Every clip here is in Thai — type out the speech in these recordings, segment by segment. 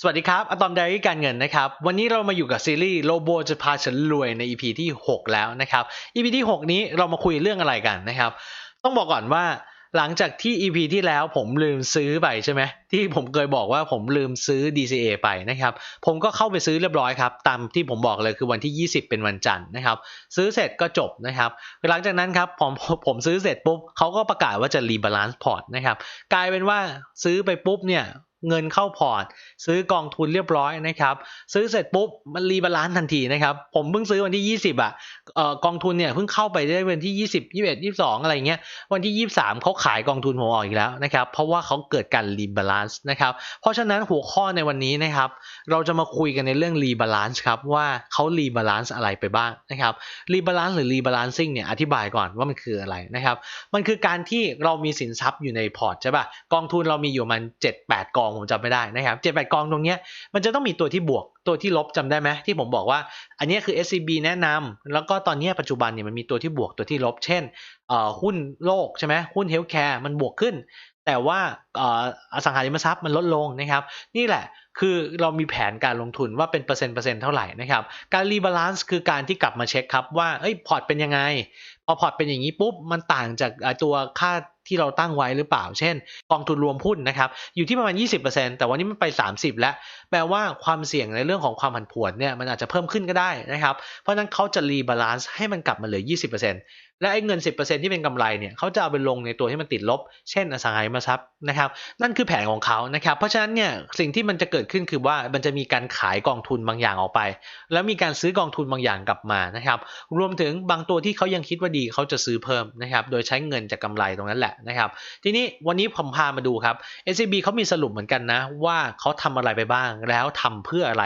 สวัสดีครับ อะตอมไดอารี่การเงินนะครับ วันนี้เรามาอยู่กับซีรีส์โลโบจะพาฉันรวยใน EP ที่ 6 แล้วนะครับ EP ที่ 6 นี้เรามาคุยเรื่องอะไรกันนะครับ ต้องบอกก่อนว่าหลังจากที่ EP ที่แล้วผมลืมซื้อไปใช่ไหมที่ผมเคยบอกว่าผมลืมซื้อ DCA ไปนะครับ ผมก็เข้าไปซื้อเรียบร้อยครับ ตามที่ผมบอกเลยคือวันที่ 20 เป็นวันจันทร์นะครับ ซื้อเสร็จก็จบนะครับหลังจากนั้นครับผมผมซื้อเสร็จปุ๊บเขาก็ประกาศว่าจะรีบาลานซ์พอร์ตนะครับกลายเป็นว่าซื้อไปปุ๊บเนี่ย เงินเข้าพอร์ต ซื้อกองทุนเรียบร้อยนะครับ ซื้อเสร็จปุ๊บมันรีบาลานซ์ทันทีนะครับ ผมเพิ่งซื้อวันที่ 20อะเอ่อกองทุนเนี่ยเพิ่งเข้าไปได้วันที่ 20 21 22 อะไรเงี้ยวันที่ 23เขาขายกองทุนผมออกอีกแล้วนะครับ เพราะว่าเขาเกิดการรีบาลานซ์นะครับ เพราะฉะนั้นหัวข้อในวันนี้นะครับ เราจะมาคุยกันในเรื่องรีบาลานซ์ครับว่าเขารีบาลานซ์อะไรไปบ้างนะครับรีบาลานซ์หรือรีบาลานซิ่งเนี่ยอธิบายก่อนว่ามันคืออะไรนะครับ มันคือการที่เรามีสินทรัพย์อยู่ในพอร์ตใช่ป่ะกองทุนเรามีอยู่มัน 7 8 กองผมจำไม่ได้นะครับ7 8กองตรงเนี้ยมันจะต้องมีตัวที่บวกตัวที่ลบจำได้ไหมที่ผมบอกว่า อันนี้คือ SCB แนะนำแล้วก็ตอนนี้ปัจจุบันเนี่ยมันมีตัวที่บวกตัวที่ลบ เช่นหุ้นโลกใช่ไหมหุ้นเฮลท์แคร์มันบวกขึ้น แต่ว่าอสังหาริมทรัพย์มันลดลงนะครับ นี่แหละคือเรามีแผนการลงทุนว่าเป็นเปอร์เซ็นต์เปอร์เซ็นต์เท่าไหร่นะครับการรีบาลานซ์คือการที่กลับมาเช็คครับว่าเอ้ยพอร์ตเป็นยังไงพอพอร์ตเป็นอย่างนี้ปุ๊บมันต่างจากตัวค่า ที่เราตั้งไว้หรือเปล่า เช่น กองทุนรวมหุ้นนะครับ อยู่ที่ประมาณ 20%แต่วันนี้มันไป 30 แล้ว แปลว่าความเสี่ยงในเรื่องของความผันผวนเนี่ยมันอาจจะเพิ่มขึ้นก็ได้นะครับ เพราะฉะนั้นเขาจะรีบาลานซ์ให้มันกลับมาเหลือ 20% และไอ้เงิน 10%ที่เป็นกำไรเนี่ยเขาจะเอาไปลงในตัวที่มันติดลบ เช่นอสังหาริมทรัพย์นะครับ นั่นคือแผนของเขานะครับ เพราะฉะนั้นเนี่ยสิ่งที่มันจะเกิดขึ้นคือว่ามันจะมีการขายกองทุนบางอย่างออกไป แล้วมีการซื้อกองทุนบางอย่างกลับมานะครับ รวมถึงบางตัวที่เขายังคิดว่าดีเขาจะซื้อเพิ่มนะครับ โดยใช้เงินจากกำไรตรงนั้นแหละนะครับ ทีนี้วันนี้ผมพามาดูครับ SCB เขามีสรุปเหมือนกันนะว่าเขาทำอะไรไปบ้าง แล้วทำเพื่ออะไร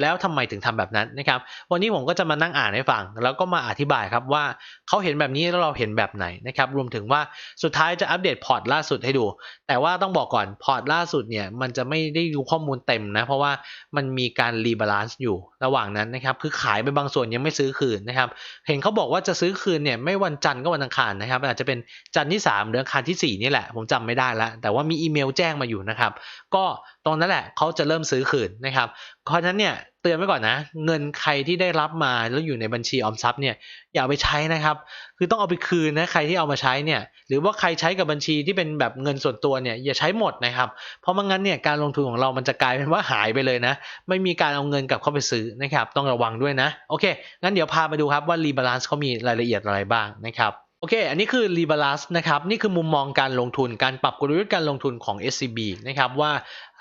แล้วทำไมถึงทำแบบนั้นนะครับ วันนี้ผมก็จะมานั่งอ่านให้ฟัง แล้วก็มาอธิบายครับว่าเขาเห็นแบบนี้แล้วเราเห็นแบบไหนนะครับรวมถึงว่าสุดท้ายจะอัปเดตพอร์ตล่าสุดให้ดู แต่ว่าต้องบอกก่อนพอร์ตล่าสุดเนี่ยมันจะไม่ได้ดูข้อมูลเต็มนะ เพราะว่ามันมีการรีบาลานซ์อยู่ระหว่างนั้นนะครับคือขายไปบางส่วนยังไม่ซื้อคืนนะครับเห็นเขาบอกว่าจะซื้อคืนเนี่ยไม่วันจันทร์ก็วันอังคารนะครับอาจจะเป็นจันทร์ที่3หรืออังคารที่ 4 นี่แหละ ผมจำไม่ได้ล้วแต่ว่ามีอีเมลแจ้งมาอยู่นะครับก็ตรงนั้นแหละเขาจะเริ่มซื้อคืนนะครับเพราะฉะนั้นเนี่ย เตือนไว้ก่อนนะ เงินใครที่ได้รับมาแล้วอยู่ในบัญชีออมทรัพย์เนี่ยอย่าไปใช้นะครับ คือต้องเอาไปคืนนะใครที่เอามาใช้เนี่ย หรือว่าใครใช้กับบัญชีที่เป็นแบบเงินส่วนตัวเนี่ยอย่าใช้หมดนะครับ เพราะไม่งั้นเนี่ยการลงทุนของเรามันจะกลายเป็นว่าหายไปเลยนะ ไม่มีการเอาเงินกลับเข้าไปซื้อนะครับ ต้องระวังด้วยนะโอเค งั้นเดี๋ยวพามาดูครับว่ารีบาลานซ์เขามีรายละเอียดอะไรบ้างนะครับโอเค อันนี้คือรีบาลานซ์นะครับ นี่คือมุมมองการลงทุน การปรับกลยุทธ์การลงทุนของ SCB นะครับว่า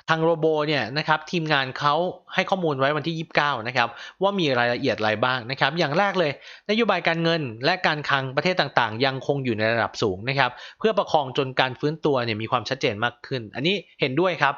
ทางโรโบเนี่ยนะครับทีมงานเขาให้ข้อมูลไว้วันที่ 29 นะครับ ว่ามีรายละเอียดอะไรบ้างนะครับ อย่างแรกเลย นโยบายการเงินและการคลังประเทศต่างๆ ยังคงอยู่ในระดับสูงนะครับ เพื่อประคองจนการฟื้นตัวเนี่ยมีความชัดเจนมากขึ้น อันนี้เห็นด้วยครับ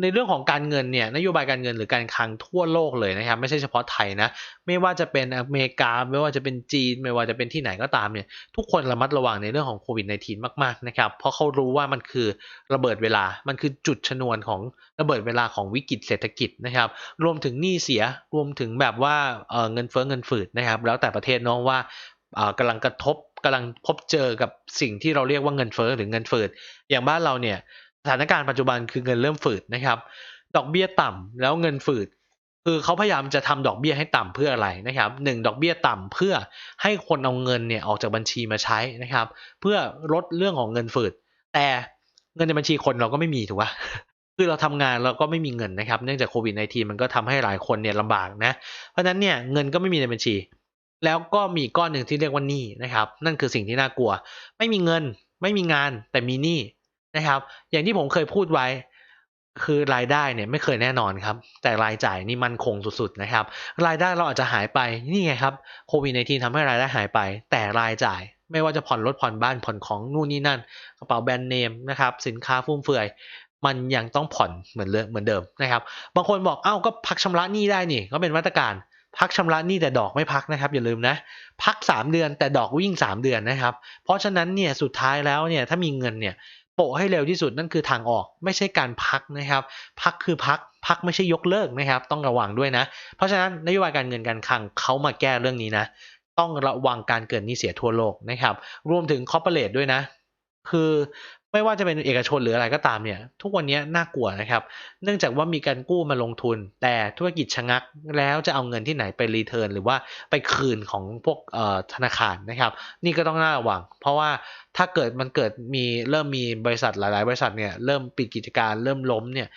ในเรื่องของการเงินเนี่ยนโยบายการเงินหรือการคลังทั่วโลกเลยนะครับไม่ใช่เฉพาะไทยนะไม่ว่าจะเป็นอเมริกาไม่ว่าจะเป็นจีน ไม่ว่าจะเป็นที่ไหนก็ตามเนี่ยทุกคนระมัดระวังในเรื่องของโควิด -19 มากๆนะครับเพราะเขารู้ว่ามันคือระเบิดเวลา มันคือจุดชนวนของระเบิดเวลาของวิกฤตเศรษฐกิจนะครับรวมถึงหนี้เสียรวมถึงแบบว่าเเงินเฟ้อเงินฝืดนะครับแล้วแต่ประเทศน้องว่าเอ่อกำลังกระทบกำลังพบเจอกับสิ่งที่เราเรียกว่าเงินเฟ้อหรือเงินฝืดอย่างบ้านเราเนี่ย สถานการณ์ปัจจุบันคือเงินเริ่มฝืดนะครับ ดอกเบี้ยต่ำแล้วเงินฝืด คือเขาพยายามจะทำดอกเบี้ยให้ต่ำเพื่ออะไรนะครับหนึ่งดอกเบี้ยต่ำเพื่อให้คนเอาเงินเนี่ยออกจากบัญชีมาใช้นะครับ เพื่อลดเรื่องของเงินฝืด แต่เงินในบัญชีคนเราก็ไม่มีถูกปะคือเราทำงานเราก็ไม่มีเงินนะครับ เนื่องจากโควิด -19 มันก็ทำให้หลายคนเนี่ยลำบากนะ เพราะฉะนั้นเนี่ยเงินก็ไม่มีในบัญชี แล้วก็มีก้อนหนึ่งที่เรียกว่าหนี้นะครับ นั่นคือสิ่งที่น่ากลัว ไม่มีเงินไม่มีงานแต่มีหนี้ นะครับ อย่างที่ผมเคยพูดไว้คือรายได้เนี่ยไม่เคยแน่นอนครับ แต่รายจ่ายนี่มันคงสุดๆนะครับ รายได้เราอาจจะหายไปนี่ไงครับโควิดในทีทำให้รายได้หายไป แต่รายจ่ายไม่ว่าจะผ่อนรถผ่อนบ้านผ่อนของนู่นนี่นั่น กระเป๋าแบรนด์เนมนะครับสินค้าฟุ่มเฟือย มันยังต้องผ่อนเหมือนเดิมเหมือนเดิมนะครับ บางคนบอกเอ้าก็พักชำระหนี้ได้นี่ก็เป็นมาตรการพักชำระหนี้แต่ดอกไม่พักนะครับ อย่าลืมนะพัก 3 เดือนแต่ดอกวิ่ง 3 เดือนนะครับ เพราะฉะนั้นเนี่ยสุดท้ายแล้วเนี่ยถ้ามีเงินเนี่ย โปะให้เร็วที่สุดนั่นคือทางออกไม่ใช่การพักนะครับ พักคือพักพักไม่ใช่ยกเลิกนะครับ ต้องระวังด้วยนะ เพราะฉะนั้นนโยบายการเงินการคลังเขามาแก้เรื่องนี้นะ ต้องระวังการเกิดหนี้เสียทั่วโลกนะครับ รวมถึงคอร์เปอเรทด้วยนะ คือ ไม่ว่าจะเป็นเอกชนหรืออะไรก็ตามเนี่ย ทุกวันนี้น่ากลัวนะครับ เนื่องจากว่ามีการกู้มาลงทุน แต่ธุรกิจชะงักแล้วจะเอาเงินที่ไหนไปรีเทิร์นหรือว่าไปคืนของพวกธนาคารนะครับ นี่ก็ต้องน่าระวัง เพราะว่าถ้าเกิดมันเกิดมีเริ่มมีบริษัทหลาย ๆ บริษัทเนี่ยเริ่มปิดกิจการเริ่มล้มเนี่ย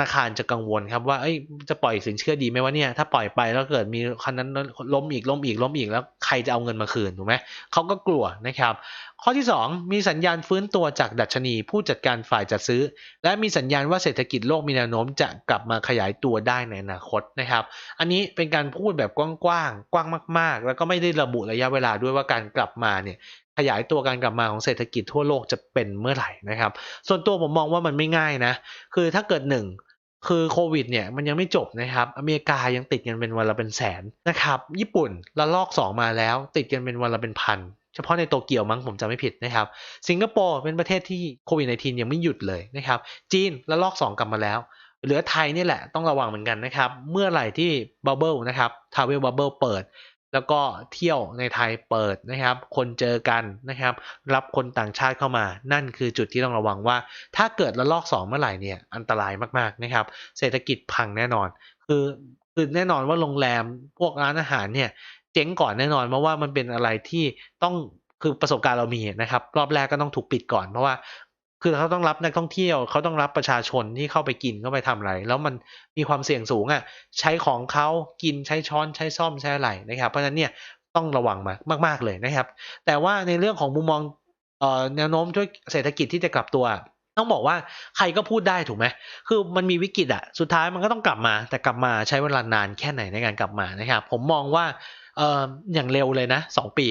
นาคารจะกังวลครับว่าเอ้ยจะปล่อยสินเชื่อดีไหมวะเนี่ยถ้าปล่อยไปแล้วเกิดมีคันนั้นล้มอีกล้มอีกล้มอีกแล้วใครจะเอาเงินมาคืนถูกไหมเขาก็กลัวนะครับ ข้อที่ 2 มีสัญญาณฟื้นตัวจากดัชนี ผู้จัดการฝ่ายจัดซื้อ และมีสัญญาณว่าเศรษฐกิจโลกมีแนวโน้มจะกลับมาขยายตัวได้ในอนาคตนะครับ อันนี้เป็นการพูดแบบกว้างๆกว้างมาก ๆ แล้วก็ไม่ได้ระบุระยะเวลาด้วยว่าการกลับมาเนี่ยขยายตัวการกลับมาของเศรษฐกิจทั่วโลกจะเป็นเมื่อไหร่นะครับ ส่วนตัวผมมองว่ามันไม่ง่ายนะ คือถ้าเกิดหนึ่ง คือโควิดเนี่ยมันยังไม่จบนะครับ อเมริกายังติดกันเป็นวันละเป็นแสนนะครับ ญี่ปุ่นละลอก 2 มาแล้ว ติดกันเป็นวันละเป็นพัน เฉพาะในโตเกียวมั้งผมจำไม่ผิดนะครับ สิงคโปร์เป็นประเทศที่โควิด -19 ยังไม่หยุดเลยนะครับ จีนละลอก 2 กลับมาแล้ว เหลือไทยนี่แหละต้องระวังเหมือนกันนะครับ เมื่อไหร่ที่บับเบิลนะครับทาวเวลบับเบิลเปิด แล้วก็เที่ยวในไทยเปิดนะครับ คนเจอกันนะครับ รับคนต่างชาติเข้ามา นั่นคือจุดที่ต้องระวังว่า ถ้าเกิดระลอก 2 เมื่อไหร่เนี่ยอันตรายมากๆนะครับ เศรษฐกิจพังแน่นอน คือคือแน่นอนว่าโรงแรมพวกร้านอาหารเนี่ยเจ๊งก่อนแน่นอนเพราะว่ามันเป็นอะไรที่ต้องคือประสบการณ์เรามีนะครับ รอบแรกก็ต้องถูกปิดก่อนเพราะว่า คือเขาต้องรับนักท่องเที่ยวเขาต้องรับประชาชนที่เข้าไปกินเข้าไปทำอะไร แล้วมันมีความเสี่ยงสูงอะใช้ของเขากินใช้ช้อนใช้ซ่อมใช้อะไรนะครับ เพราะฉะนั้นเนี่ยต้องระวังมากมาก ๆเลยนะครับ แต่ว่าในเรื่องของมุมมองเอ่อแนวโน้มด้วยเศรษฐกิจที่จะกลับตัวต้องบอกว่าใครก็พูดได้ถูกไหม คือมันมีวิกฤตอะสุดท้ายมันก็ต้องกลับมา แต่กลับมาใช้เวลานานแค่ไหนในการกลับมานะครับ ผมมองว่าเอ่ออย่างเร็วเลยนะสองปี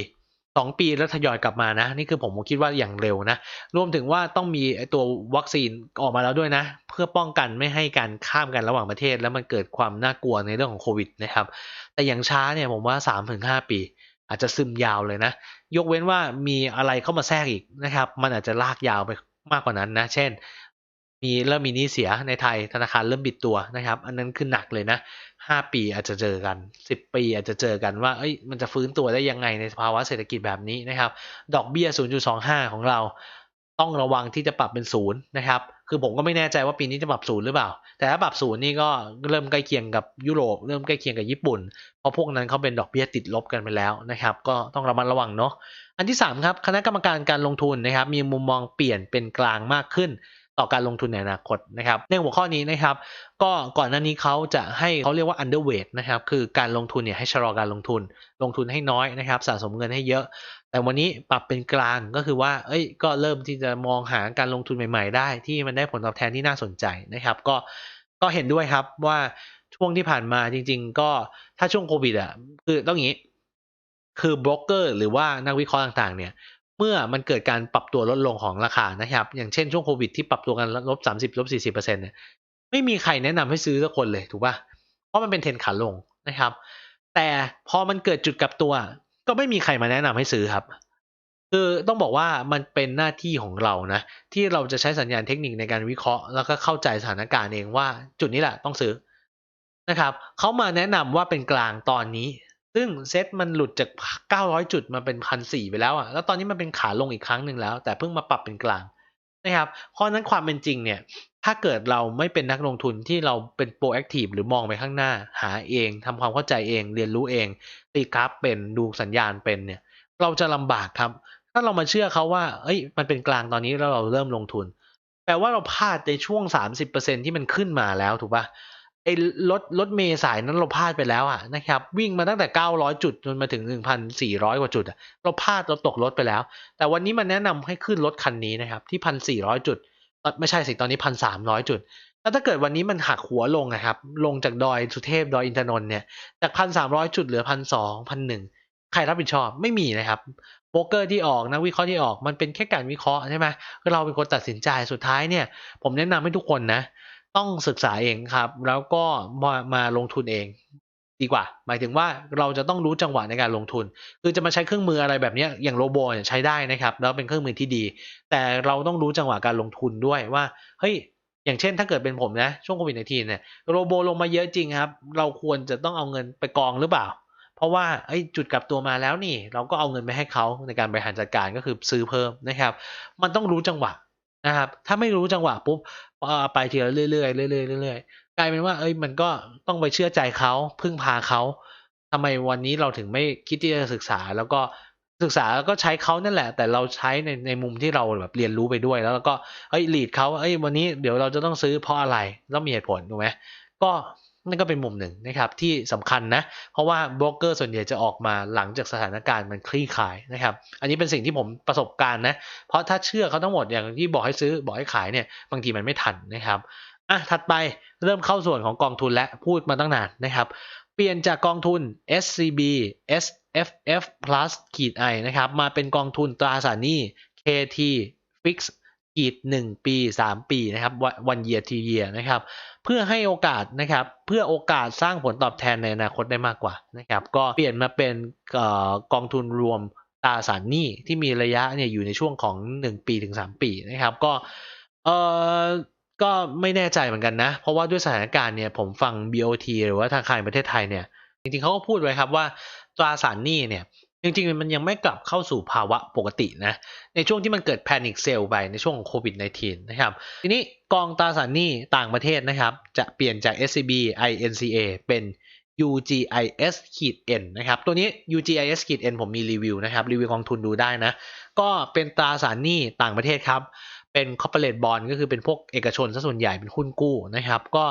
สองปีแล้วทยอยกลับมานะ นี่คือผมคิดว่าอย่างเร็วนะ รวมถึงว่าต้องมีตัววัคซีนออกมาแล้วด้วยนะ เพื่อป้องกันไม่ให้การข้ามกันระหว่างประเทศ แล้วมันเกิดความน่ากลัวในเรื่องของโควิดนะครับ แต่อย่างช้าเนี่ยผมว่า3าถึงหปี อาจจะซึมยาวเลยนะ ยกเว้นว่ามีอะไรเข้ามาแทรกอีกนะครับ มันอาจจะลากยาวไปมากกว่านั้นนะ เช่น มีเริ่มมีนี้เสียในไทยธนาคารเริ่มบิดตัวนะครับ อันนั้นคือหนักเลยนะห้าปีอาจจะเจอกันสิบปีอาจจะเจอกันว่าเอ้ยมันจะฟื้นตัวได้ยังไงในภาวะเศรษฐกิจแบบนี้นะครับ ดอกเบี้ย 0.25 ของเรา ต้องระวังที่จะปรับเป็นศูนย์นะครับ คือผมก็ไม่แน่ใจว่าปีนี้จะปรับศูนย์หรือเปล่า แต่ถ้าปรับศูนย์นี่ก็เริ่มใกล้เคียงกับยุโรปเริ่มใกล้เคียงกับญี่ปุ่น เพราะพวกนั้นเขาเป็นดอกเบี้ยติดลบกันไปแล้วนะครับ ก็ต้องระมัดระวังเนาะอันที่3ครับคณะกรรมการการลงทุนนะครับ มีมุมมองเปลี่ยนเป็นกลางมากขึ้น ต่อการลงทุนในอนาคตนะครับในหัวข้อนี้นะครับ ก็ก่อนหน้านี้เขาจะให้เขาเรียกว่า underweight นะครับคือการลงทุนเนี่ยให้ชะลอการลงทุน ลงทุนให้น้อยนะครับ สะสมเงินให้เยอะ แต่วันนี้ปรับเป็นกลางก็คือว่า เอ้ยก็เริ่มที่จะมองหาการลงทุนใหม่ ๆ ได้ ที่มันได้ผลตอบแทนที่น่าสนใจนะครับ ก็ก็เห็นด้วยครับว่าช่วงที่ผ่านมาจริง ๆ ก็ถ้าช่วงโควิดอะคือต้องอย่างนี้คือบล็อกเกอร์หรือว่านักวิเคราะห์ต่างๆ เนี่ย มื่อมันเกิดการปรับตัวลดลงของราคานะครับ อย่างเช่นช่วงโควิดที่ปรับตัวกันลบสามสิบลบสี่สิบเปอร์เซ็นต์เนี่ยไม่มีใครแนะนำให้ซื้อสักคนเลยถูกป่ะเพราะมันเป็นเทรนขาลงนะครับ แต่พอมันเกิดจุดกลับตัว ก็ไม่มีใครมาแนะนำให้ซื้อครับคือต้องบอกว่ามันเป็นหน้าที่ของเรานะ ที่เราจะใช้สัญญาณเทคนิคในการวิเคราะห์ แล้วก็เข้าใจสถานการณ์เองว่าจุดนี้แหละต้องซื้อนะครับเขามาแนะนำว่าเป็นกลางตอนนี้ ซึ่งเซ็ตมันหลุดจาก 900 จุดมาเป็นพันสี่ไปแล้วอะ แล้วตอนนี้มันเป็นขาลงอีกครั้งหนึ่งแล้ว แต่เพิ่งมาปรับเป็นกลางนะครับ เพราะนั้นความเป็นจริงเนี่ย ถ้าเกิดเราไม่เป็นนักลงทุนที่เราเป็นโปรแอคทีฟหรือมองไปข้างหน้า หาเองทำความเข้าใจเอง เรียนรู้เองตีกราฟเป็นดูสัญญาณเป็นเนี่ย เราจะลำบากครับ ถ้าเรามาเชื่อเขาว่า เอ้ย มันเป็นกลางตอนนี้แล้วเราเริ่มลงทุน แปลว่าเราพลาดในช่วง 30%ที่มันขึ้นมาแล้วถูกปะ ไอ้รถรถเมย์สายนั้นเราพลาดไปแล้วอะนะครับ วิ่งมาตั้งแต่ 900 จุดจนมาถึง 1,400 กว่าจุดเราพลาดเราตกรถไปแล้ว แต่วันนี้มันแนะนำให้ขึ้นรถคันนี้นะครับ ที่ 1,400 จุดไม่ใช่สิตอนนี้ 1,300 จุดแล้วถ้าเกิดวันนี้มันหักหัวลงนะครับ ลงจากดอยสุเทพดอยอินทนนท์เนี่ยจาก 1,300 จุดเหลือ 1,200 1,001ใครรับผิดชอบไม่มีนะครับโบเกอร์ที่ออกนักวิเคราะห์ที่ออกมันเป็นแค่การวิเคราะห์ใช่ไหมเราเป็นคนตัดสินใจสุดท้ายเนี่ย ผมแนะนำให้ทุกคนนะ ต้องศึกษาเองครับ แล้วก็มามาลงทุนเองดีกว่า หมายถึงว่าเราจะต้องรู้จังหวะในการลงทุน คือจะมาใช้เครื่องมืออะไรแบบนี้อย่างโรโบใช้ได้นะครับ แล้วเป็นเครื่องมือที่ดี แต่เราต้องรู้จังหวะการลงทุนด้วยว่าเฮ้ยอย่างเช่นถ้าเกิดเป็นผมนะช่วงโควิดในทีเนี่ยโรโบลงมาเยอะจริงครับ เราควรจะต้องเอาเงินไปกองหรือเปล่า เพราะว่าไอ้จุดกลับตัวมาแล้วนี่ เราก็เอาเงินไปให้เขาในการบริหารจัดการก็คือซื้อเพิ่มนะครับ มันต้องรู้จังหวะ นะครับ ถ้าไม่รู้จังหวะปุ๊บไปทีละเรื่อยๆเรื่อยๆเรื่อยๆกลายเป็นว่า เอ้ยมันก็ต้องไปเชื่อใจเขาพึ่งพาเขาทำไมวันนี้เราถึงไม่คิดที่จะศึกษา แล้วก็ศึกษาแล้วก็ใช้เขานั่นแหละ แต่เราใช้ในในมุมที่เราแบบเรียนรู้ไปด้วยแล้วก็เอ้ยลีดเขาเอ้ยวันนี้เดี๋ยวเราจะต้องซื้อเพราะอะไรต้องมีเหตุผลถูกไหมก็ นั่นก็เป็นมุมหนึ่งนะครับที่สำคัญนะ เพราะว่าโบรกเกอร์ส่วนใหญ่จะออกมาหลังจากสถานการณ์มันคลี่คลายนะครับ อันนี้เป็นสิ่งที่ผมประสบการณ์นะ เพราะถ้าเชื่อเขาทั้งหมดอย่างที่บอกให้ซื้อบอกให้ขายเนี่ยบางทีมันไม่ทันนะครับอะถัดไปเริ่มเข้าส่วนของกองทุนและพูดมาตั้งนานนะครับ เปลี่ยนจากกองทุน SCB SFF plus ขีด I นะครับมาเป็นกองทุนตราสารหนี้ KT Fix ขีด1ปี 3 ปีนะครับ one year t year นะครับ เพื่อให้โอกาสนะครับเพื่อโอกาสสร้างผลตอบแทนในอนาคตได้มากกว่านะครับก็เปลี่ยนมาเป็นกองทุนรวมตราสารหนี้ที่มีระยะเนี่ยอยู่ในช่วงของ 1 ปีถึง 3 ปีนะครับก็เออก็ไม่แน่ใจเหมือนกันนะ เพราะว่าด้วยสถานการณ์เนี่ยผมฟัง BOT หรือว่าธนาคารประเทศไทยเนี่ยจริงๆเขาก็พูดไว้ครับว่าตราสารหนี้เนี่ย จริงๆ มันยังไม่กลับเข้าสู่ภาวะปกตินะ ในช่วงที่มันเกิดแพนิคเซลไปในช่วงของโควิด -19 นะครับ ทีนี้กองตราสารหนี้ต่างประเทศนะครับ จะเปลี่ยนจาก SCB INCA เป็น UGIS ขีด N นะครับ ตัวนี้ UGIS ขีด N ผมมีรีวิวนะครับ รีวิวกองทุนดูได้นะ ก็เป็นตราสารหนี้ต่างประเทศครับ เป็น corporate bond ก็คือเป็นพวกเอกชนซะส่วนใหญ่เป็นหุ้นกู้นะครับ ก็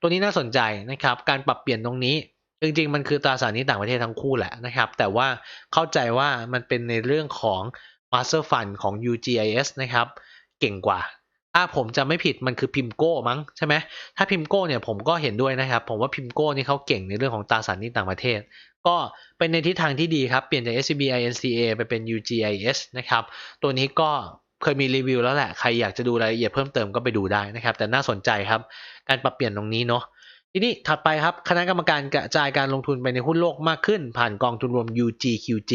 ตัวนี้น่าสนใจนะครับ การปรับเปลี่ยนตรงนี้ จริงๆ มันคือตราสารนี้ต่างประเทศทั้งคู่แหละนะครับ แต่ว่าเข้าใจว่ามันเป็นในเรื่องของ Master Fund ของ UGIS นะครับ เก่งกว่า ถ้าผมจะไม่ผิดมันคือพิมโก้มั้งใช่ไหมถ้าพิมโก้เนี่ยผมก็เห็นด้วยนะครับ ผมว่าพิมโก้นี่เขาเก่งในเรื่องของตราสารนี้ต่างประเทศ ก็เป็นในทิศทางที่ดีครับ เปลี่ยนจาก SCB INCA ไปเป็น UGIS นะครับ ตัวนี้ก็เคยมีรีวิวแล้วแหละ ใครอยากจะดูรายละเอียดเพิ่มเติมก็ไปดูได้นะครับ แต่น่าสนใจครับ การปรับเปลี่ยนตรงนี้เนาะ ทีนี้ถัดไปครับคณะกรรมการกระจายการลงทุนไปในหุ้นโลกมากขึ้น ผ่านกองทุนรวม UGQG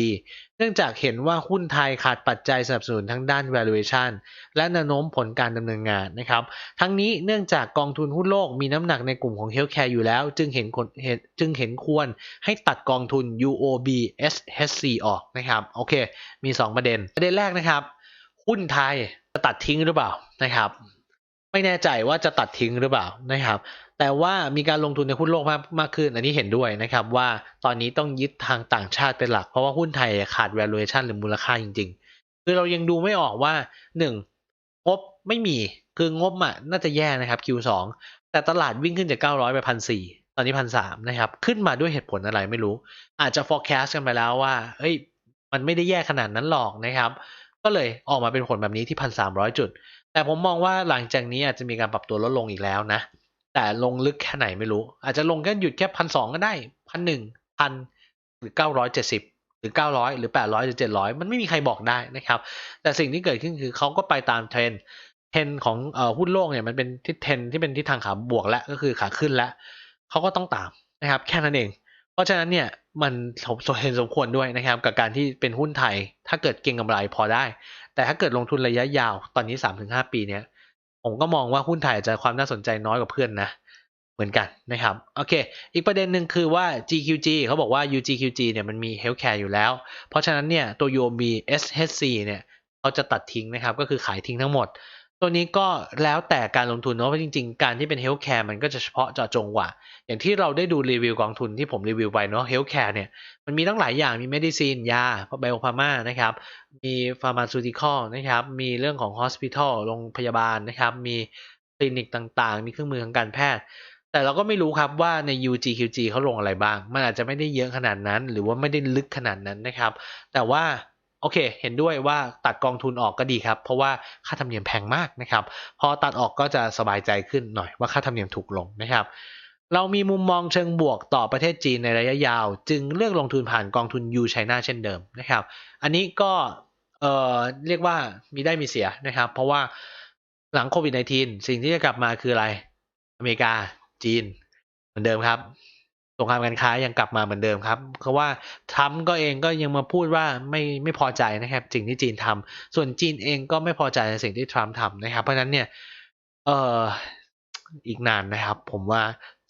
เนื่องจากเห็นว่าหุ้นไทยขาดปัจจัยสนับสนุนทั้งด้าน valuation และแนวโน้มผลการดำเนินงานนะครับ ทั้งนี้เนื่องจากกองทุนหุ้นโลกมีน้ำหนักในกลุ่มของ healthcare อยู่แล้ว จึงเห็นจึงเห็นควรให้ตัดกองทุน UOB SHC ออกนะครับโอเค มี 2 ประเด็น ประเด็นแรกนะครับ หุ้นไทยจะตัดทิ้งหรือเปล่านะครับ ไม่แน่ใจว่าจะตัดทิ้งหรือเปล่านะครับ แต่ว่ามีการลงทุนในหุ้นโลกมากมากขึ้น อันนี้เห็นด้วยนะครับว่าตอนนี้ต้องยึดทางต่างชาติเป็นหลัก เพราะว่าหุ้นไทยขาด valuation หรือมูลค่าจริง ๆ คือเรายังดูไม่ออกว่า 1. งบไม่มีคืองบอะน่าจะแย่นะครับ Q2 แต่ตลาดวิ่งขึ้นจาก 900 ไปพันสตอนนี้พันสนะครับ ขึ้นมาด้วยเหตุผลอะไรไม่รู้ อาจจะ forecast กันไปแล้วว่าเฮ้ยมันไม่ได้แย่ขนาดนั้นหรอกนะครับ ก็เลยออกมาเป็นผลแบบนี้ที่พันสจุด แต่ผมมองว่าหลังจากนี้อาจจะมีการปรับตัวลดลงอีกแล้วนะ แต่ลงลึกแค่ไหนไม่รู้ อาจจะลงแค่หยุดแค่พันสองก็ได้พันหนึ่งพันหรือเก้าร้อยเจ็ดสิบหรือเก้าร้อยหรือแปดร้อยหรือเจ็ดร้อยมันไม่มีใครบอกได้นะครับ แต่สิ่งที่เกิดขึ้นคือเขาก็ไปตามเทรนเทรนของอหุ้นโลกเนี่ยมันเป็นทิศเทรนที่เป็นทิศทางขาบวกแล้วก็คือขาขึ้นแล้วเขาก็ต้องตามนะครับ แค่นั้นเอง เพราะฉะนั้นเนี่ยมันเห็นสมควรด้วยนะครับ กับการที่เป็นหุ้นไทย ถ้าเกิดเก็งกำไรพอได้ แต่ถ้าเกิดลงทุนระยะยาวตอนนี้สามถึงห้าปีเนี่ย ผมก็มองว่าหุ้นไทยจะความน่าสนใจน้อยกว่าเพื่อนนะ เหมือนกันนะครับโอเค อีกประเด็นหนึ่งคือว่า GQG เขาบอกว่า UGQG เนี่ยมันมี healthcare อยู่แล้ว เพราะฉะนั้นเนี่ยตัว UOB SHC เนี่ยเขาจะตัดทิ้งนะครับ ก็คือขายทิ้งทั้งหมด ตัวนี้ก็แล้วแต่การลงทุนเนาะเพราะจริงๆ การที่เป็นเฮลท์แคร์มันก็จะเฉพาะเจาะจงกว่า อย่างที่เราได้ดูรีวิวกองทุนที่ผมรีวิวไปเนาะเฮลท์แคร์เนี่ยมันมีตั้งหลายอย่างมีเมดิซีนยาไบโอพาร์มานะครับมีฟาร์มาซูติคอลนะครับมีเรื่องของฮอสพิทอลโรงพยาบาลนะครับมีคลินิกต่างๆ มีเครื่องมือทางการแพทย์ แต่เราก็ไม่รู้ครับว่าใน UGQG เขาลงอะไรบ้าง มันอาจจะไม่ได้เยอะขนาดนั้น หรือว่าไม่ได้ลึกขนาดนั้นนะครับ แต่ว่า โอเค เห็นด้วยว่าตัดกองทุนออกก็ดีครับ เพราะว่าค่าธรรมเนียมแพงมากนะครับ พอตัดออกก็จะสบายใจขึ้นหน่อยว่าค่าธรรมเนียมถูกลงนะครับ เรามีมุมมองเชิงบวกต่อประเทศจีนในระยะยาว จึงเลือกลงทุนผ่านกองทุนยูไชน่าเช่นเดิมนะครับ อันนี้ก็เอ่อเรียกว่ามีได้มีเสียนะครับ เพราะว่าหลังโควิด -19 สิ่งที่จะกลับมาคืออะไร อเมริกาจีน เหมือนเดิมครับ สงครามการค้ายังกลับมาเหมือนเดิมครับเพราะว่าทรัมป์ก็เองก็ยังมาพูดว่าไม่ไม่พอใจนะครับสิ่งที่จีนทำส่วนจีนเองก็ไม่พอใจในสิ่งที่ทรัมป์ทำนะครับ เพราะนั้นเนี่ยเอ่ออีกนานนะครับ ผมว่า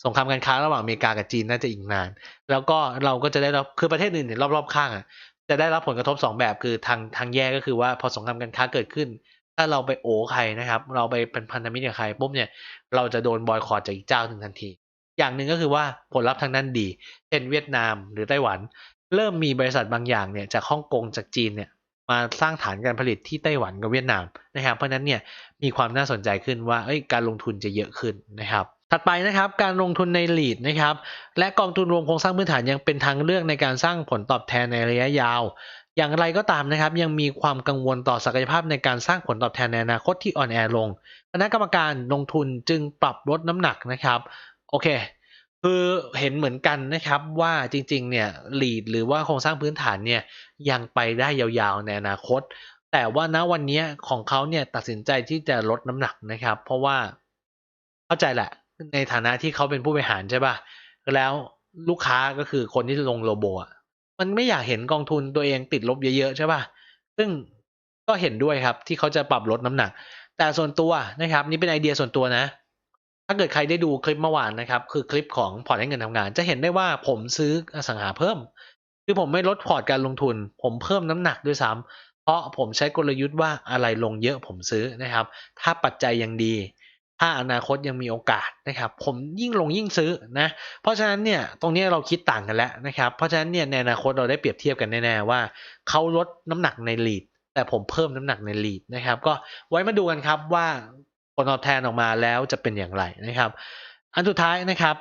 สงครามการค้าระหว่างอเมริกากับจีนน่าจะอีกนาน แล้วก็เราก็จะได้รับคือประเทศอื่นเนี่ยรอบๆข้างอะจะได้รับผลกระทบ 2 แบบคือทางทางแย่ก็คือว่าพอสงครามการค้าเกิดขึ้น ถ้าเราไปโอใครนะครับ เราไปเป็นพันธมิตรกับใครปุ๊บเนี่ยเราจะโดนบอยคอรจากอีกเจ้าหนึ่งทันที อย่างหนึ่งก็คือว่าผลลัพธ์ทางนั้นดีเช่นเวียดนามหรือไต้หวัน เริ่มมีบริษัทบางอย่างเนี่ยจากฮ่องกงจากจีนเนี่ยมาสร้างฐานการผลิตที่ไต้หวันกับเวียดนามนะครับ เพราะนั้นเนี่ยมีความน่าสนใจขึ้นว่าเอ้การลงทุนจะเยอะขึ้นนะครับถัดไปนะครับการลงทุนใน lead นะครับและกองทุนรวมโครงสร้างพื้นฐานยังเป็นทางเลือกในการสร้างผลตอบแทนในระยะยาว อย่างไรก็ตามนะครับ ยังมีความกังวลต่อศักยภาพในการสร้างผลตอบแทนในอนาคตที่อ่อนแอลงคณะกรรมการลงทุนจึงปรับลดน้ำหนักนะครับ โอเค คือเห็นเหมือนกันนะครับว่าจริง ๆ เนี่ย lead หรือว่าโครงสร้างพื้นฐานเนี่ยยังไปได้ยาวๆในอนาคต แต่ว่าณวันนี้ของเขาเนี่ยตัดสินใจที่จะลดน้ำหนักนะครับ เพราะว่าเข้าใจแหละในฐานะที่เขาเป็นผู้บริหารใช่ป่ะแล้วลูกค้าก็คือคนที่ลงโลโบอะมันไม่อยากเห็นกองทุนตัวเองติดลบเยอะๆใช่ป่ะซึ่งก็เห็นด้วยครับที่เขาจะปรับลดน้ำหนัก แต่ส่วนตัวนะครับ นี่เป็นไอเดียส่วนตัวนะ ถ้าเกิดใครได้ดูคลิปเมื่อวานนะครับ คือคลิปของพอร์ตให้เงินทำงาน จะเห็นได้ว่าผมซื้ออสังหาเพิ่ม คือผมไม่ลดพอร์ตการลงทุน ผมเพิ่มน้ำหนักด้วยซ้ำเพราะผมใช้กลยุทธ์ว่าอะไรลงเยอะผมซื้อนะครับ ถ้าปัจจัยยังดี ถ้าอนาคตยังมีโอกาสนะครับ ผมยิ่งลงยิ่งซื้อนะ เพราะฉะนั้นเนี่ยตรงนี้เราคิดต่างกันแล้วนะครับ เพราะฉะนั้นเนี่ยในอนาคตเราได้เปรียบเทียบกันแน่ๆว่าเขาลดน้ำหนักในลีดแต่ผมเพิ่มน้ำหนักในลีดนะครับ ก็ไว้มาดูกันครับว่า ผลตอบแทนออกมาแล้วจะเป็นอย่างไรนะครับ อันสุดท้ายนะครับ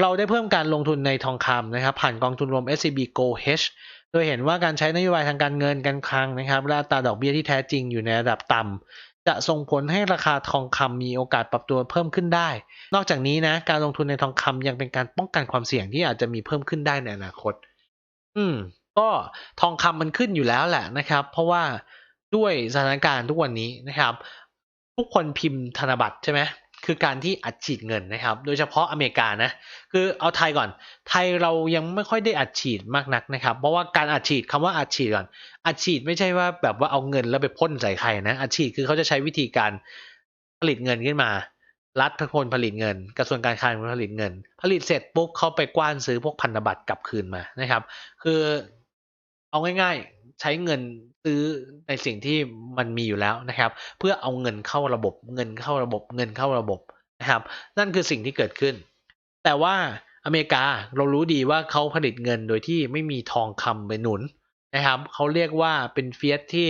เราได้เพิ่มการลงทุนในทองคำนะครับ ผ่านกองทุนรวม SCB Go Hedge โดยเห็นว่าการใช้นโยบายทางการเงินการคลังนะครับและอัตราดอกเบี้ยที่แท้จริงอยู่ในระดับต่ำจะส่งผลให้ราคาทองคำมีโอกาสปรับตัวเพิ่มขึ้นได้ นอกจากนี้นะการลงทุนในทองคำยังเป็นการป้องกันความเสี่ยงที่อาจจะมีเพิ่มขึ้นได้ในอนาคต อืม ก็ทองคำมันขึ้นอยู่แล้วแหละนะครับ เพราะว่าด้วยสถานการณ์ทุกวันนี้นะครับ ทุกคนพิมพ์ธนบัตรใช่ไหมคือการที่อัดฉีดเงินนะครับ โดยเฉพาะอเมริกานะ คือเอาไทยก่อน ไทยเรายังไม่ค่อยได้อัดฉีดมากนักนะครับ เพราะว่าการอัดฉีดคำว่าอัดฉีดก่อน อัดฉีดไม่ใช่ว่าแบบว่าเอาเงินแล้วไปพ่นใส่ใครนะ อัดฉีดคือเขาจะใช้วิธีการผลิตเงินขึ้นมา รัฐเป็นคนผลิตเงิน กระทรวงการคลังผลิตเงิน ผลิตเสร็จปุ๊บเขาไปกว้านซื้อพวกพันธบัตรกลับคืนมานะครับ คือเอาง่ายๆ ใช้เงินซื้อในสิ่งที่มันมีอยู่แล้วนะครับ เพื่อเอาเงินเข้าระบบเงินเข้าระบบเงินเข้าระบบนะครับ นั่นคือสิ่งที่เกิดขึ้น แต่ว่าอเมริกาเรารู้ดีว่าเขาผลิตเงินโดยที่ไม่มีทองคำไปหนุนนะครับเขาเรียกว่าเป็นเฟียสที่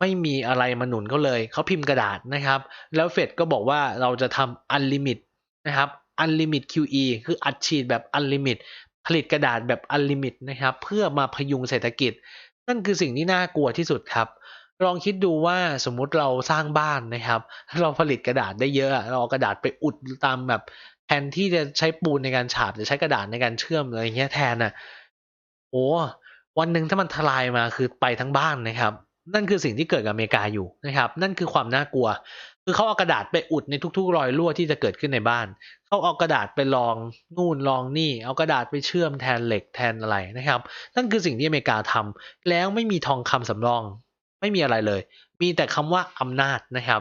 ไม่มีอะไรมาหนุนเขาเลย เขาพิมพ์กระดาษนะครับ แล้วเฟดก็บอกว่าเราจะทำอันลิมิตนะครับอันลิมิต QE คืออัดฉีดแบบอันลิมิตผลิตกระดาษแบบอันลิมิตนะครับ เพื่อมาพยุงเศรษฐกิจ นั่นคือสิ่งที่น่ากลัวที่สุดครับ ลองคิดดูว่าสมมุติเราสร้างบ้านนะครับ เราผลิตกระดาษได้เยอะ เราเอากระดาษไปอุดตามแบบแทนที่จะใช้ปูนในการฉาบหรือใช้กระดาษในการเชื่อมอะไรเงี้ยแทนน่ะโอ้วันหนึ่งถ้ามันทลายมาคือไปทั้งบ้านนะครับ นั่นคือสิ่งที่เกิดกับอเมริกาอยู่นะครับ นั่นคือความน่ากลัว คือเขาเอากระดาษไปอุดในทุก ๆ รอยรั่วที่จะเกิดขึ้นในบ้านเขาเอากระดาษไปลองนู่นลองนี่ เอากระดาษไปเชื่อมแทนเหล็กแทนอะไรนะครับ นั่นคือสิ่งที่อเมริกาทำแล้วไม่มีทองคำสำรอง ไม่มีอะไรเลย มีแต่คำว่าอำนาจนะครับ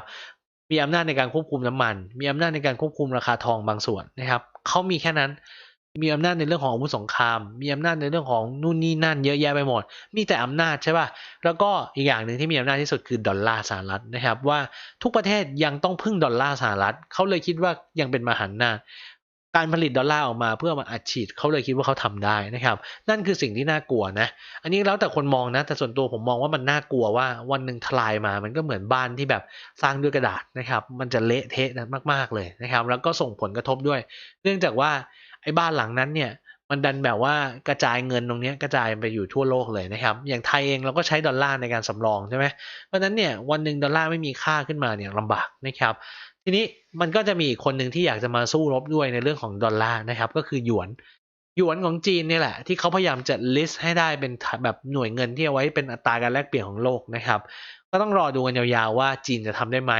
มีอำนาจในการควบคุมน้ำมัน มีอำนาจในการควบคุมราคาทองบางส่วนนะครับเขามีแค่นั้น มีอำนาจในเรื่องของอาวุธสงคราม มีอำนาจในเรื่องของนู่นนี่นั่นเยอะแยะไปหมด มีแต่อำนาจใช่ป่ะ แล้วก็อีกอย่างหนึ่งที่มีอำนาจที่สุดคือดอลลาร์สหรัฐนะครับว่าทุกประเทศยังต้องพึ่งดอลลาร์สหรัฐเขาเลยคิดว่ายังเป็นมหันต์หน้าจการผลิตดอลลาร์ออกมาเพื่อมาอัดฉีดเขาเลยคิดว่าเขาทำได้นะครับ นั่นคือสิ่งที่น่ากลัวนะ อันนี้แล้วแต่คนมองนะ แต่ส่วนตัวผมมองว่ามันน่ากลัวว่าวันหนึ่งทลายมา มันก็เหมือนบ้านที่แบบสร้างด้วยกระดาษนะครับ มันจะเละเทะนะมาก ๆเลยนะครับ แล้วก็ส่งผลกระทบด้วย เนื่องจากว่า ไอ้บ้านหลังนั้นเนี่ยมันดันแบบว่ากระจายเงินตรงนี้กระจายไปอยู่ทั่วโลกเลยนะครับ อย่างไทยเองเราก็ใช้ดอลลาร์ในการสำรองใช่ไหมเพราะนั้นเนี่ยวันหนึ่งดอลลาร์ไม่มีค่าขึ้นมาเนี่ยลำบากนะครับ ทีนี้มันก็จะมีอีกคนหนึ่งที่อยากจะมาสู้รบด้วยในเรื่องของดอลลาร์นะครับ ก็คือหยวนหยวนของจีนนี่แหละ ที่เขาพยายามจะ list ให้ได้เป็นแบบหน่วยเงินที่เอาไว้เป็นอัตราการแลกเปลี่ยนของโลกนะครับ ก็ต้องรอดูกันยาวๆว่าจีนจะทำได้ไหม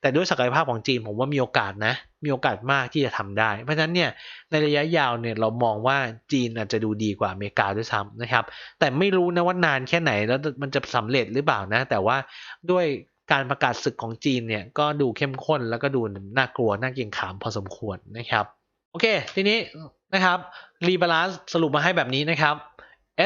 แต่ด้วยศักยภาพของจีนผมว่ามีโอกาสนะ มีโอกาสมากที่จะทำได้ เพราะฉะนั้นเนี่ยในระยะยาวเนี่ยเรามองว่าจีนอาจจะดูดีกว่าอเมริกาด้วยซ้ำนะครับ แต่ไม่รู้นะว่านานแค่ไหนแล้วมันจะสำเร็จหรือเปล่านะ แต่ว่าด้วยการประกาศศึกของจีนเนี่ยก็ดูเข้มข้นแล้วก็ดูน่ากลัวน่าเกรงขามพอสมควรนะครับ โอเค ทีนี้นะครับรีบาลานซ์สรุปมาให้แบบนี้นะครับ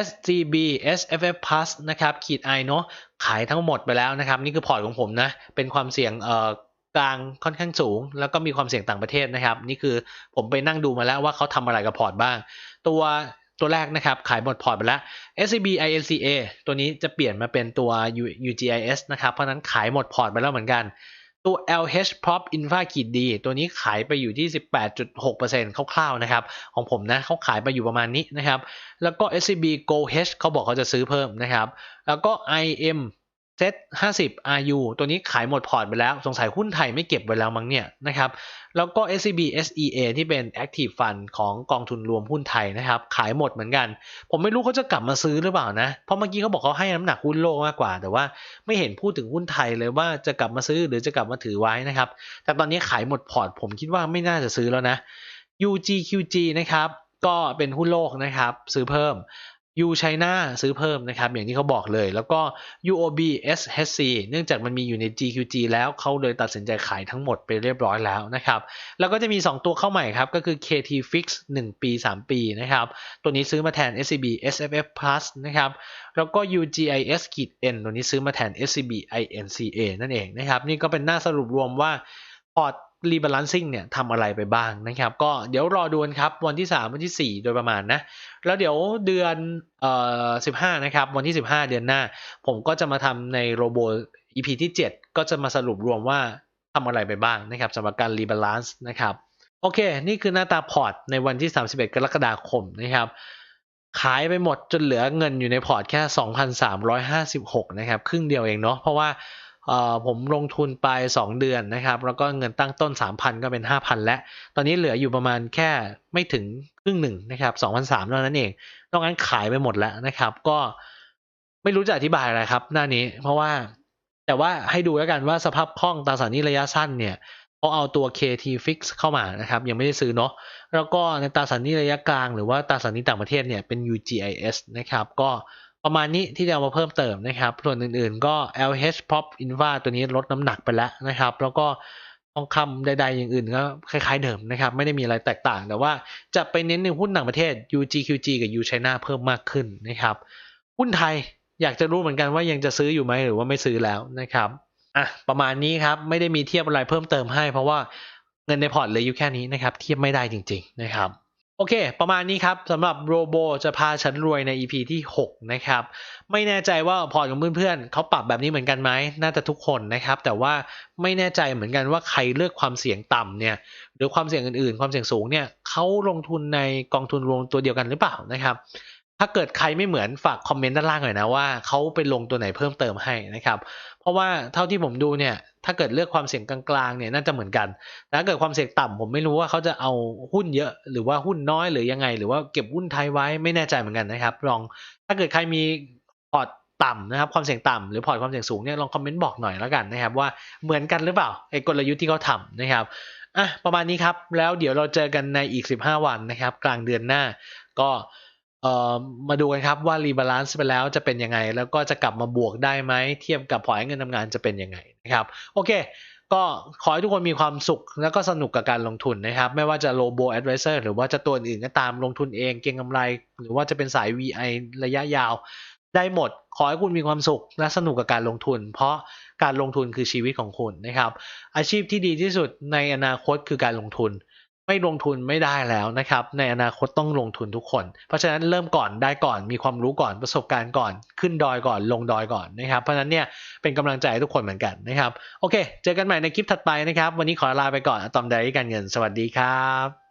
SCB SFF Plus นะครับขีด I เนาะขายทั้งหมดไปแล้วนะครับ นี่คือพอร์ตของผมนะ เป็นความเสี่ยงเอ่อ กลางค่อนข้างสูง แล้วก็มีความเสี่ยงต่างประเทศนะครับ นี่คือผมไปนั่งดูมาแล้วว่าเขาทำอะไรกับพอร์ตบ้าง ตัวตัวแรกนะครับ ขายหมดพอร์ตไปแล้ว SCB INCA ตัวนี้จะเปลี่ยนมาเป็นตัว UGIS นะครับ เพราะนั้นขายหมดพอร์ตไปแล้วเหมือนกัน ตัว LH Prop Infra ขีดดีตัวนี้ขายไปอยู่ที่ 18.6%คร่าวๆนะครับ ของผมนะเขาขายไปอยู่ประมาณนี้นะครับ แล้วก็ SCB Go H เขาบอกเขาจะซื้อเพิ่มนะครับ แล้วก็ IM Z 50 RU ตัวนี้ขายหมดพอร์ตไปแล้ว สงสัยหุ้นไทยไม่เก็บไว้แล้วมั้งเนี่ยนะครับ แล้วก็ SCB SEA ที่เป็น Active Fund ของกองทุนรวมหุ้นไทยนะครับ ขายหมดเหมือนกัน ผมไม่รู้เขาจะกลับมาซื้อหรือเปล่านะ เพราะเมื่อกี้เขาบอกเขาให้น้ำหนักหุ้นโลกมากกว่า แต่ว่าไม่เห็นพูดถึงหุ้นไทยเลยว่าจะกลับมาซื้อหรือจะกลับมาถือไว้นะครับ แต่ตอนนี้ขายหมดพอร์ต ผมคิดว่าไม่น่าจะซื้อแล้วนะ UGQG นะครับ ก็เป็นหุ้นโลกนะครับ ซื้อเพิ่ม U China ซื้อเพิ่มนะครับ อย่างที่เขาบอกเลย แล้วก็ UOB SHC เนื่องจากมันมีอยู่ใน GQG แล้วเขาเลยตัดสินใจขายทั้งหมดไปเรียบร้อยแล้วนะครับ แล้วก็จะมี 2 ตัวเข้าใหม่ครับ ก็คือ KT Fix 1 ปี 3 ปีนะครับ ตัวนี้ซื้อมาแทน SCB SFF Plus นะครับ แล้วก็ UGIS N ตัวนี้ซื้อมาแทน SCB INCA นั่นเองนะครับ นี่ก็เป็นหน้าสรุปรวมว่าพอร์ต rebalancing เนี่ยทำอะไรไปบ้างนะครับ ก็เดี๋ยวรอดูนครับวันที่ 3 วันที่ 4 โดยประมาณนะ แล้วเดี๋ยวเดือนเอ่อ15 นะครับ วันที่ 15 เดือนหน้า ผมก็จะมาทำในโรโบ EP ที่ 7 ก็จะมาสรุปรวมว่าทำอะไรไปบ้างนะครับสำหรับการ rebalance นะครับโอเค นี่คือหน้าตาพอร์ตในวันที่ 31 กรกฎาคมนะครับ ขายไปหมดจนเหลือเงินอยู่ในพอร์ตแค่ 2,356 นะครับ ครึ่งเดียวเองเนาะ เพราะว่า ผมลงทุนไป 2 เดือนนะครับ แล้วก็เงินตั้งต้น 3,000 ก็เป็น 5,000 แล้วตอนนี้เหลืออยู่ประมาณแค่ไม่ถึงครึ่งหนึ่งนะครับ2,300เท่านั้นเองนอกนั้นขายไปหมดแล้วนะครับ ก็ไม่รู้จะอธิบายอะไรครับ หน้านี้เพราะว่าแต่ว่าให้ดูแล้วกันว่าสภาพคล่องตราสารหนี้ระยะสั้นเนี่ยเขาเอาตัว KT Fix เข้ามานะครับ ยังไม่ได้ซื้อเนาะแล้วก็ในตราสารหนี้ระยะกลางหรือว่าตราสารหนี้ต่างประเทศเนี่ยเป็น UGIS นะครับ ก็ ประมาณนี้ที่จะมาเพิ่มเติมนะครับ ส่วนอื่นๆก็ LH Pop Inva ตัวนี้ลดน้ำหนักไปแล้วนะครับ แล้วก็ทองคำใดๆอย่างอื่นก็คล้ายๆเดิมนะครับ ไม่ได้มีอะไรแตกต่าง แต่ว่าจะไปเน้นในหุ้นต่างประเทศ UGQG กับ U China เพิ่มมากขึ้นนะครับ หุ้นไทยอยากจะรู้เหมือนกันว่ายังจะซื้ออยู่ไหมหรือว่าไม่ซื้อแล้วนะครับอะประมาณนี้ครับไม่ได้มีเทียบอะไรเพิ่มเติมให้ เพราะว่าเงินในพอร์ตเลืออยู่แค่นี้นะครับ เทียบไม่ได้จริง ๆ นะครับ โอเค ประมาณนี้ครับสำหรับโรโบจะพาฉันรวยใน EP ที่ 6 นะครับ ไม่แน่ใจว่าพอร์ตของเพื่อนๆเขาปรับแบบนี้เหมือนกันไหมน่าจะทุกคนนะครับ แต่ว่าไม่แน่ใจเหมือนกันว่าใครเลือกความเสี่ยงต่ำเนี่ย หรือความเสี่ยงอื่นๆ ความเสี่ยงสูงเนี่ยเขาลงทุนในกองทุนรวมตัวเดียวกันหรือเปล่านะครับ ถ้าเกิดใครไม่เหมือนฝากคอมเมนต์ด้านล่างหน่อยนะว่าเขาไปลงตัวไหนเพิ่มเติมให้นะครับ เพราะว่าเท่าที่ผมดูเนี่ย ถ้าเกิดเลือกความเสี่ยงกลางๆเนี่ยน่าจะเหมือนกันแต่ถ้าเกิดความเสี่ยงต่ำผมไม่รู้ว่าเขาจะเอาหุ้นเยอะ หรือว่าหุ้นน้อยหรือยังไง หรือว่าเก็บหุ้นไทยไว้ไม่แน่ใจเหมือนกันนะครับ ลองถ้าเกิดใครมีพอร์ตต่ำนะครับความเสี่ยงต่ำหรือพอร์ตความเสี่ยงสูงเนี่ยลองคอมเมนต์บอกหน่อยแล้วกันนะครับ ว่าเหมือนกันหรือเปล่าไอ้กลยุทธ์ที่เขาทำนะครับอะประมาณนี้ครับแล้วเดี๋ยวเราเจอกันในอีก 15 วันนะครับ กลางเดือนหน้าก็ เอ่อมาดูกันครับว่ารีบาลานซ์ไปแล้วจะเป็นยังไง แล้วก็จะกลับมาบวกได้ไหมเทียบกับพอร์ตเงินทำงานจะเป็นยังไงนะครับโอเค ก็ขอให้ทุกคนมีความสุขแล้วก็สนุกกับการลงทุนนะครับ ไม่ว่าจะ Robo Advisor หรือว่าจะตัวอื่นก็ตามลงทุนเองเก็งกำไร หรือว่าจะเป็นสาย VI ระยะยาว ได้หมด ขอให้คุณมีความสุขและสนุกกับการลงทุน เพราะการลงทุนคือชีวิตของคุณนะครับ อาชีพที่ดีที่สุดในอนาคตคือการลงทุน ไม่ลงทุนไม่ได้แล้วนะครับ ในอนาคตต้องลงทุนทุกคน เพราะฉะนั้นเริ่มก่อนได้ก่อนมีความรู้ก่อนประสบการณ์ก่อน ขึ้นดอยก่อนลงดอยก่อนนะครับ เพราะฉะนั้นเนี่ยเป็นกำลังใจให้ทุกคนเหมือนกันนะครับ โอเค เจอกันใหม่ในคลิปถัดไปนะครับ วันนี้ขอลาไปก่อนอะตอมไดรี่การเงิน สวัสดีครับ